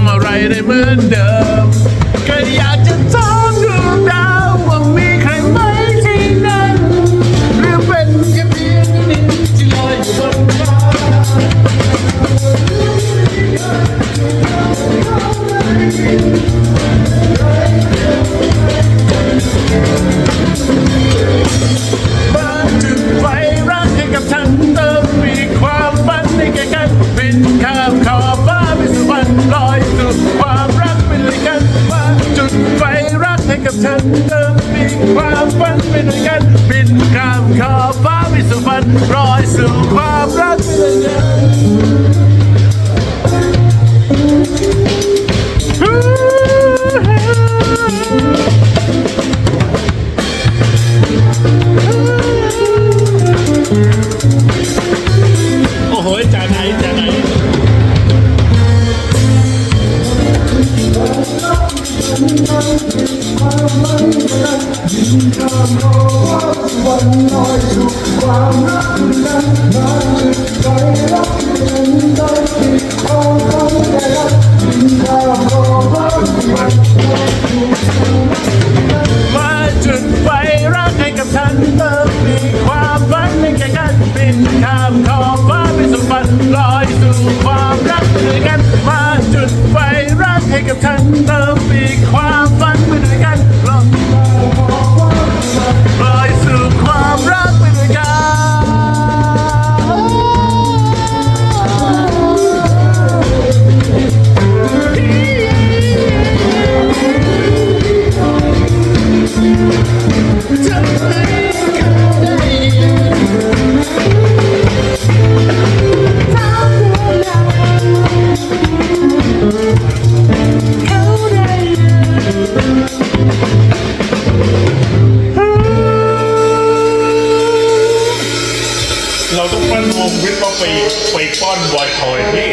ำอะไรได้เหมือนเดิมก็อยากจะทำ time. be quiet. ปีปป้อนบอยทอยที่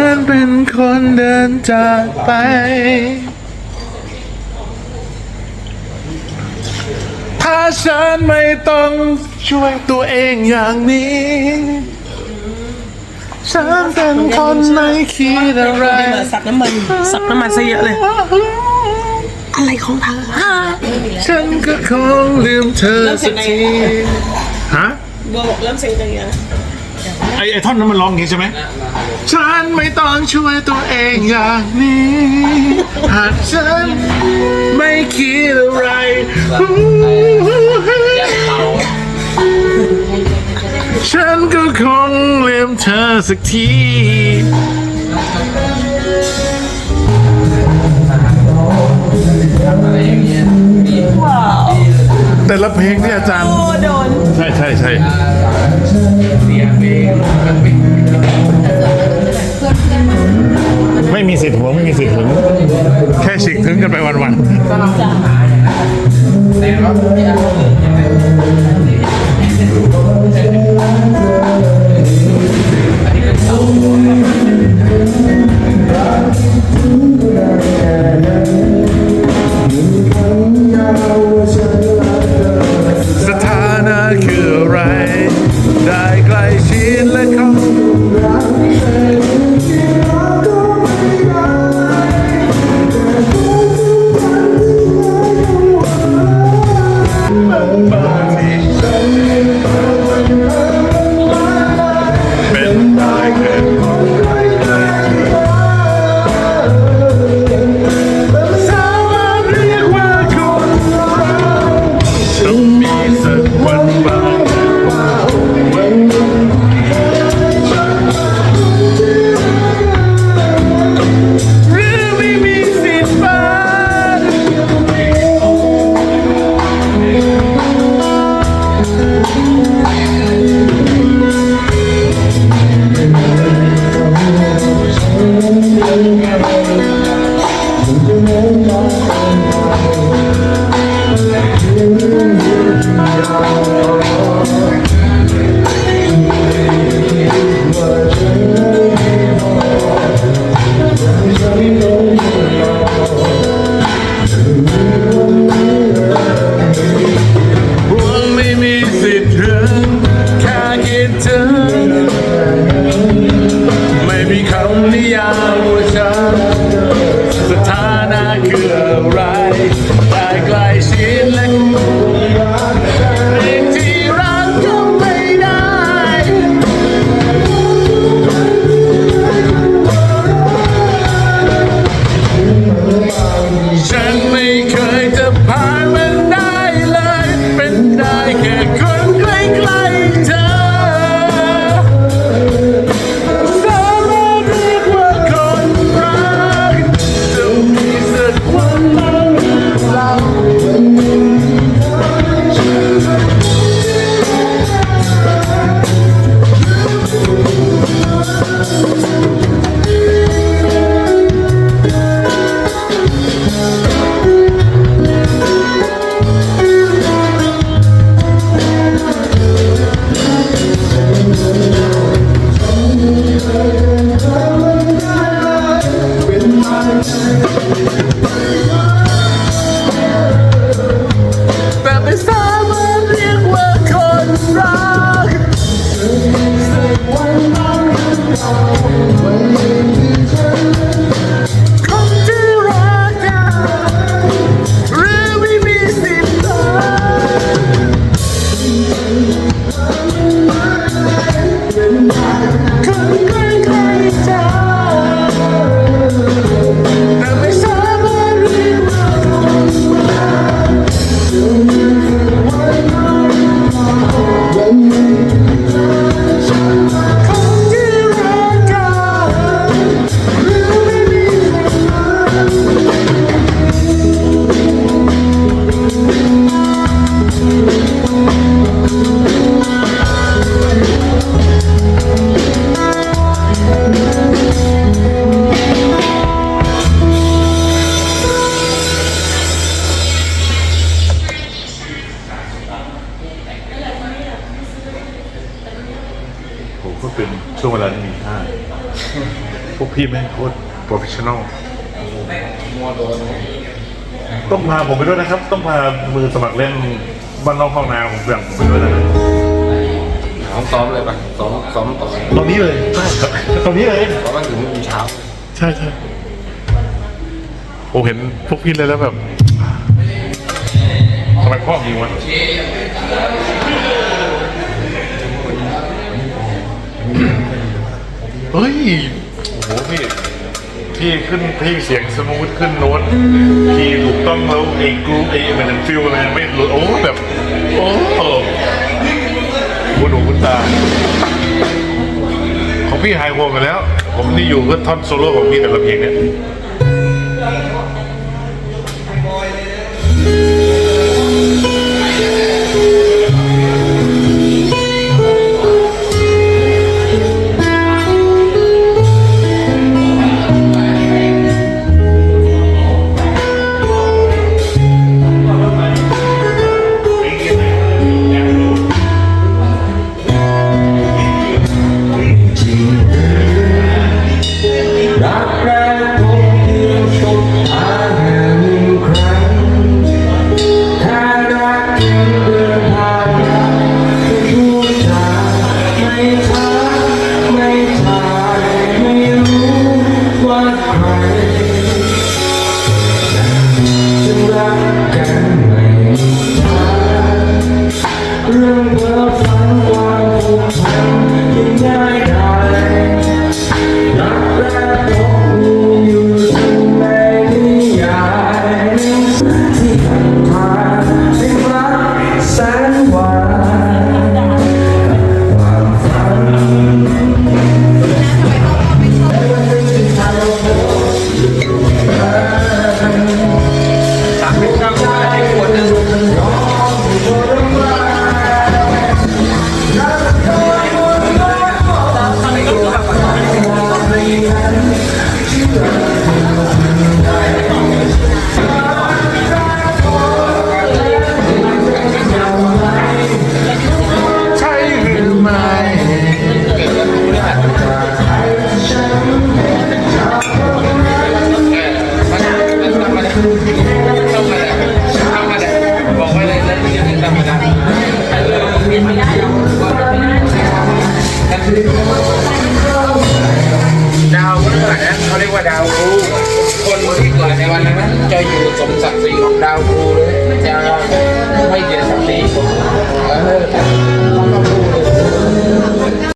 บังเอิญเป็นคนเดินจากไปถ้าฉันไม่ต้องช่วยตัวเองอย่างนี้ ฉันเป็นคนไม่คิดอะไร สับน้ำมันสับน้ำมันซะเยอะเลย อะไรของเธอฮะฉันก็คงลืมเธอสักทีฮะบัวบอกเริ่มเสียงอย่างเงี้ย ไอ้ไอ้ท่อนนั้นมันร้องอย่างนี้ใช่ไหม ฉันไม่ต้องช่วยตัวเองอย่างนี้ หากฉันไม่คิดอะไรฉันก็คงลืมเธอสักที แต่ละเพลงเนี่ยอาจารย์ โอ้โดน ใช่ใช่ใช่ ไม่มีสิทธิ์หวงไม่มีสิทธิ์หึงแค่ฉิกถึงกันไปวันๆ ก็เป็นช่วงเวลาที่มีค่าพวกพี่แม่งโคตรโปรเฟชชั่นอลต้องพาผมไปด้วยนะครับ ต้องพามือสมัครเล่นบ้านนอกห้องนาผมแบ่งผมไปด้วยนะน้องซ้อมเลยปะซ้อมซ้อมต่อตรงนี้เลยตรงนี้เลยเพราะมันถึงเช้า ใช่ใช่ผมเห็นพวกพี่เลยแล้วแบบทำไมพ่อมีวะ เฮ้ย โอ้โหพี่พี่ขึ้นพี่เสียงสมูทขึ้นโน้ตพี่ถูกต้องแล้วเองกรุ๊ปไอ้มันเป็นฟิลอะไรไม่รู้โอ้แบบโอ้โหคุณหูคุณตา ของพี่หายห่วงกันแล้ว ผมนี่อยู่ก็ท่อนโซโล่ของพี่แต่ละเพลงเนี่ย